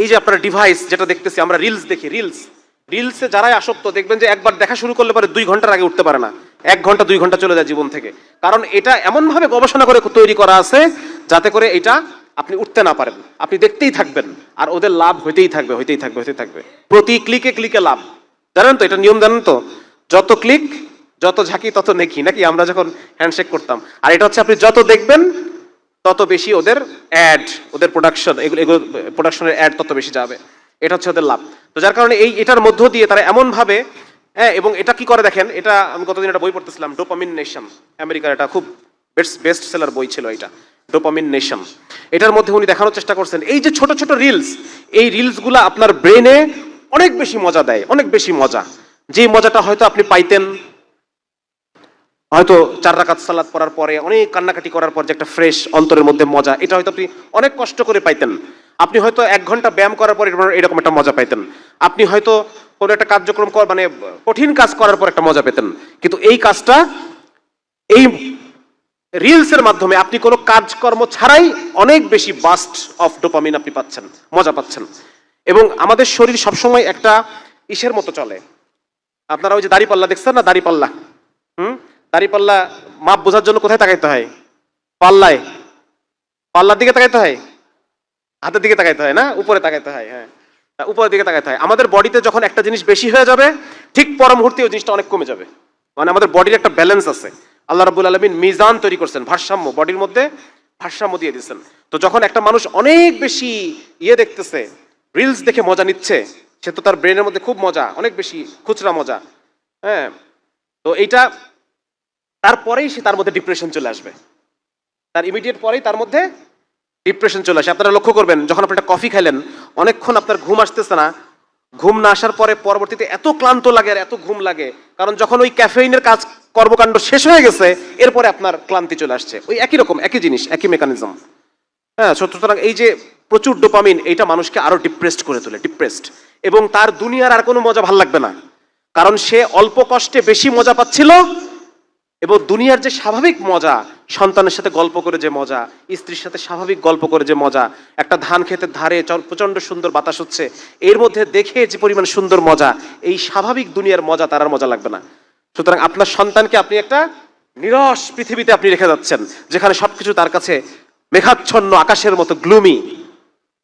এই যে আপনার ডিভাইস যেটা দেখতেছি, আমরা রিলস দেখি রিলস রিলসে যারাই আসক্ত, দেখবেন যে একবার দেখা শুরু করলে পরে দুই ঘণ্টার আগে উঠতে পারে না। এক ঘণ্টা, দুই ঘণ্টা চলে যায় জীবন থেকে। কারণ এটা এমনভাবে গবেষণা করে তৈরি করা আছে, যাতে করে এটা আপনি উঠতে না পারেন। আপনি দেখতেই থাকবেন, আর ওদের লাভ হইতেই থাকবে হইতেই থাকবে হইতেই থাকবে। প্রতি ক্লিকে ক্লিকে লাভ। জানেন তো, এটা নিয়ম জানেন তো? যত ক্লিক যত ঝাঁকি, তত নেকি। নাকি আমরা যখন হ্যান্ডশেক করতাম। আর এটা হচ্ছে আপনি যত দেখবেন তত বেশি ওদের অ্যাড ওদের প্রোডাকশন এগুলো এগুলো প্রোডাকশনের অ্যাড তত বেশি যাবে। এটা হচ্ছে ওদের লাভ। তো যার কারণে এই, এটার মধ্য দিয়ে তারা এমনভাবে হ্যাঁ এবং এটা কি করে দেখেন, এটা আমি গতদিন একটা বই পড়তেছিলাম ডোপামিন নেশন আমেরিকার এটা খুব বেস্ট বেস্ট সেলার বই ছিল এটা ডোপামিন নেশন এটার মধ্যে উনি দেখানোর চেষ্টা করছেন, এই যে ছোট ছোট রিলস এই রিলসগুলো আপনার ব্রেনে অনেক বেশি মজা দেয়, অনেক বেশি মজা। যে মজাটা হয়তো আপনি পাইতেন হয়তো চার রাকাত সালাদ পড়ার পরে, অনেক কান্নাকাটি করার পর যে একটা ফ্রেশ অন্তরের মধ্যে মজা, এটা হয়তো আপনি অনেক কষ্ট করে পাইতেন। আপনি হয়তো এক ঘণ্টা ব্যায়াম করার পর এরকম- একটা মজা পাইতেন। আপনি হয়তো কোনো একটা কার্যক্রম কর মানে কঠিন কাজ করার পর একটা মজা পেতেন। কিন্তু এই কাজটা, এই রিলসের মাধ্যমে আপনি কোনো কাজকর্ম ছাড়াই অনেক বেশি বাস্ট অফ ডোপামিন আপনি পাচ্ছেন, মজা পাচ্ছেন। এবং আমাদের শরীর সবসময় একটা ইসের মতো চলে। আপনারা ওই যে দাড়িপাল্লা দেখছেন না? দাড়িপাল্লা। হুম? দাড়িপাল্লা মাপ বোঝার জন্য কোথায় তাকাইতে হয়? পাল্লায়। পাল্লার দিকে তাকাইতে হয়? হাতের দিকে তাকাইতে হয় না? উপরে তাকাইতে হয় হ্যাঁ। উপরের দিকে তাকাইতে হয়। আমাদের বডিতে যখন একটা জিনিস বেশি হয়ে যাবে, ঠিক পর মুহূর্তে ওই জিনিসটা অনেক কমে যাবে। মানে আমাদের বডির একটা ব্যালেন্স আছে। আল্লাহ রাবুল আলমিন মিজান তৈরি করছেন, ভারসাম্য, বডির মধ্যে ভারসাম্য দিয়ে দিচ্ছেন তো যখন একটা মানুষ অনেক বেশি ইয়ে দেখতেছে রিলস দেখে মজা নিচ্ছে, সে তো তার ব্রেনের মধ্যে খুব মজা, অনেক বেশি খুচরা মজা হ্যাঁ। তো এইটা তারপরেই সে তার মধ্যে ডিপ্রেশন চলে আসবে। তার ইমিডিয়েট পরেই তার মধ্যে ডিপ্রেশন চলে আসে। আপনারা লক্ষ্য করবেন, যখন আপনি একটা কফি খাইলেন, অনেকক্ষণ আপনার ঘুম আসতেছে না। ঘুম না আসার পরে পরবর্তীতে এত ক্লান্ত লাগে আর এত ঘুম লাগে, কারণ যখন ওই ক্যাফেইনের কাজ, কর্মকাণ্ড শেষ হয়ে গেছে, এরপরে আপনার ক্লান্তি চলে আসছে। ওই একই রকম, একই জিনিস, একই মেকানিজম হ্যাঁ সুতরাং এই যে প্রচুর ডোপামিন এইটা মানুষকে আরও ডিপ্রেসড করে তোলে ডিপ্রেসড এবং তার দুনিয়ার আর কোনো মজা ভালো লাগবে না। কারণ সে অল্প কষ্টে বেশি মজা পাচ্ছিল এবং দুনিয়ার যে স্বাভাবিক মজা, সন্তানের সাথে গল্প করে যে মজা, স্ত্রীর সাথে স্বাভাবিক গল্প করে যে মজা, একটা ধান ক্ষেতের ধারে প্রচণ্ড সুন্দর বাতাস হচ্ছে, এর মধ্যে দেখে যে পরিমাণ সুন্দর মজা, এই স্বাভাবিক দুনিয়ার মজা তার আর মজা লাগবে না। সুতরাং আপনার সন্তানকে আপনি একটা নিরস পৃথিবীতে আপনি রেখে যাচ্ছেন, যেখানে সবকিছু তার কাছে মেঘাচ্ছন্ন আকাশের মতো গ্লুমি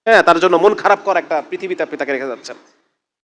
হ্যাঁ তার জন্য মন খারাপ করা একটা পৃথিবীতে আপনি তাকে রেখে যাচ্ছেন।